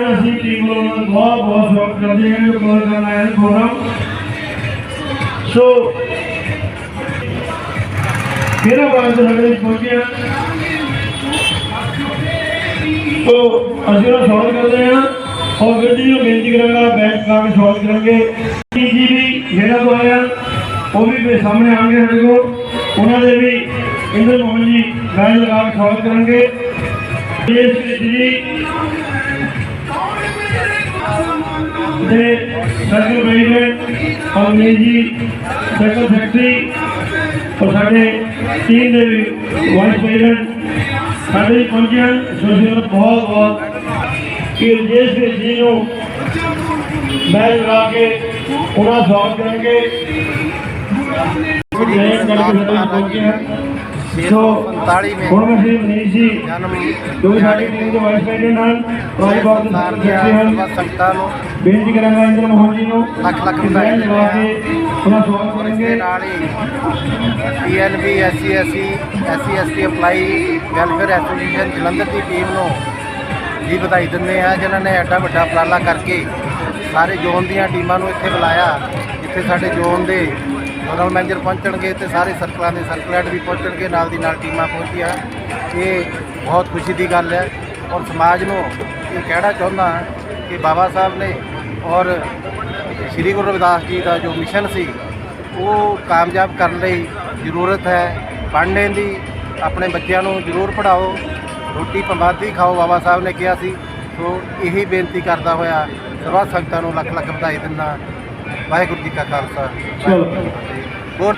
नसीम जी को बहुत बहुत स्वागत करते हैं गोलका नारायण फोरम सो मेरा बात सगले पहुँचे तो असं उन्होंने स्वागत करते हैं और फिर जी बेनती करा बैठ का के स्वागत करेंगे जी भी मेरा तो आया वो भी मेरे सामने आएँगे साढ़े को उन्होंने भी इंद्र मोहन जी लाइन लगा के स्वागत करेंगे जी ਜੀ ਲਾਈਨ ਲਗਾ ਕੇ ਸਵਾਗਤ ਕਰਾਂਗੇ ਇਸ ਵਿੱਚ ਜੀ ਦੇ ਸਰਕਲ ਮੈਨੇਜਮੈਂਟ ਅਮਨੀ ਜੀ ਸਰਕਲ ਸੈਕਟਰੀ ਔਰ ਸਾਡੇ ਟੀਮ ਦੇ ਵੀ ਵਾਈਸ ਪ੍ਰੈਜ਼ੀਡੈਂਟ ਸਾਡੇ ਵੀ ਪਹੁੰਚੇ ਹਨ ਸੋਸ਼ਲ ਬਹੁਤ ਬਹੁਤ ਕਿ ਜਿਸ ਵਿੱਚ ਜੀ ਨੂੰ ਮੈਂ ਲਗਾ ਕੇ ਉਹਨਾਂ ਦਾ ਸਵਾਗਤ ਕਰਾਂਗੇ ਜੈ ਕਰਕੇ ਸਾਡੇ ਵਿੱਚ ਪਹੁੰਚੇ ਹਨ ਸੋ ਹੁਣ ਮੈਂ ਸ਼੍ਰੀ ਮਨੀਸ਼ ਜੀ ਜਨਮ ਜੋ ਵੀ ਸਾਡੀ ਟੀਮ ਦੇ ਵਾਈਸ ਪ੍ਰੈਜ਼ੀਡੈਂਟ ਹਨ ਰਾਜ ਬਾਗ ਦੇ ਸਰਦਾਰ ਸਰਕਲ ਸੈਕਟਰੀ ਹਨ। ਬੇਨਤੀ ਕਰਾਂਗਾ ਇੰਦਰ ਮੋਹਨ ਜੀ ਨੂੰ ਲੱਖ ਲੱਖ ਕਿ ਵਧਾਈ ਲਾਈਨ ਲਗਾ ਕੇ ਉਹਨਾਂ ਦਾ ਸਵਾਗਤ ਔਰ ਇਸ ਦੇ ਕਰਾਂਗੇ ਨਾਲ ਹੀ PNB SC SC SC ST apply welfare association Jalandhar ਦੀ ਟੀਮ ਨੂੰ ਜੀ ਵਧਾਈ ਦਿੰਦੇ ਆ ਜਿਨ੍ਹਾਂ ਨੇ ਐਡਾ ਵੱਡਾ ਉਪਰਾਲਾ ਕਰਕੇ ਸਾਰੇ ਜ਼ੋਨ ਦੀਆਂ ਟੀਮਾਂ ਨੂੰ ਇੱਥੇ ਬੁਲਾਇਆ ਜਿੱਥੇ ਸਾਡੇ ਜ਼ੋਨ ਦੇ ਜਨਰਲ ਮੈਨੇਜਰ ਪਹੁੰਚਣਗੇ ਤੇ ਸਾਰੇ ਸਰਕਲਾਂ ਦੇ ਸਰਕਲ ਵੀ ਪਹੁੰਚਣਗੇ, ਨਾਲ ਦੀ ਨਾਲ ਟੀਮਾਂ ਪਹੁੰਚੀਆਂ। ਇਹ ਬਹੁਤ ਖੁਸ਼ੀ ਦੀ ਗੱਲ ਹੈ ਔਰ ਸਮਾਜ ਨੂੰ ਇਹ ਕਹਿਣਾ ਚਾਹੁੰਦਾ ਕਿ ਬਾਬਾ ਸਾਹਿਬ ਨੇ ਔਰ ਸ੍ਰੀ ਗੁਰੂ ਰਵਿਦਾਸ ਜੀ ਦਾ ਜੋ ਮਿਸ਼ਨ ਸੀ, ਉਹ ਕਾਮਯਾਬ ਕਰਨ ਲਈ ਜ਼ਰੂਰਤ ਹੈ। ਪੜ੍ਹਨੇ ਦੀ, ਆਪਣੇ ਬੱਚਿਆਂ ਨੂੰ ਜ਼ਰੂਰ ਪੜ੍ਹਾਓ। ਰੋਟੀ ਪੰਬਾਦੀ ਖਾਓ, ਬਾਬਾ ਸਾਹਿਬ ਨੇ ਕਿਹਾ ਸੀ। ਸੋ ਇਹੀ ਬੇਨਤੀ ਕਰਦਾ ਹੋਇਆ ਸਰਵਾ ਸੰਗਤਾਂ ਨੂੰ ਲੱਖ ਲੱਖ ਵਧਾਈ ਦਿੰਦਾ ਵਾਹਿਗੁਰੂ ਜੀ ਕਾ ਖਾਲਸਾ। ਚਲੋ। ਹੋਰ?